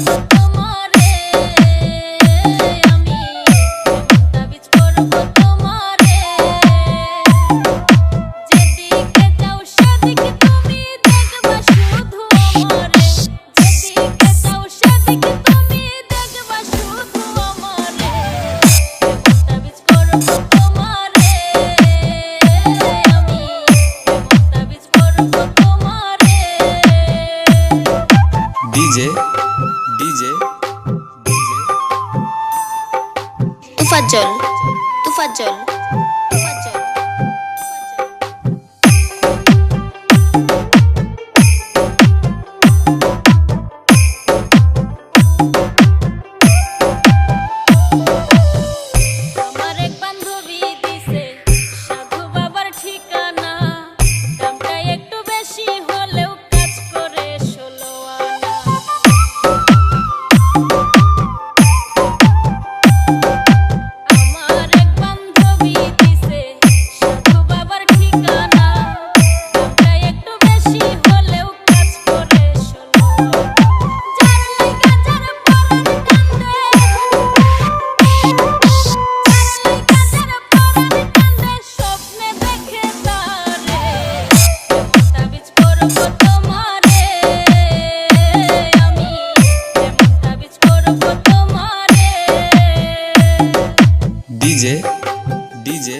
Thank Tufajol Tufajol DJ DJ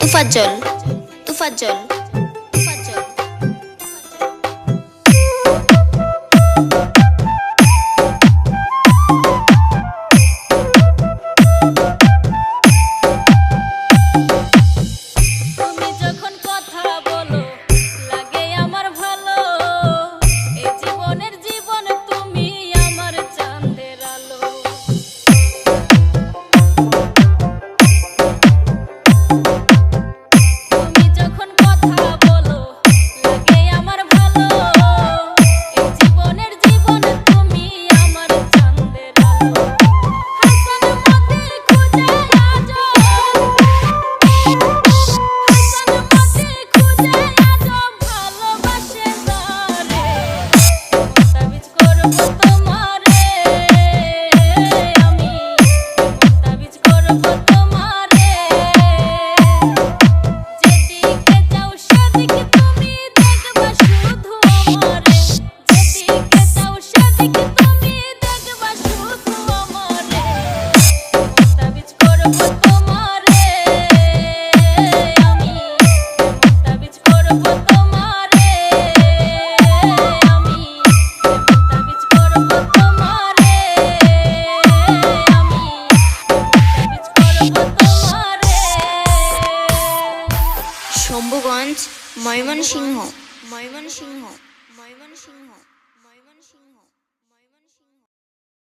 Tufazzal Tufazzal Mymensingh Mymensingh Mymensingh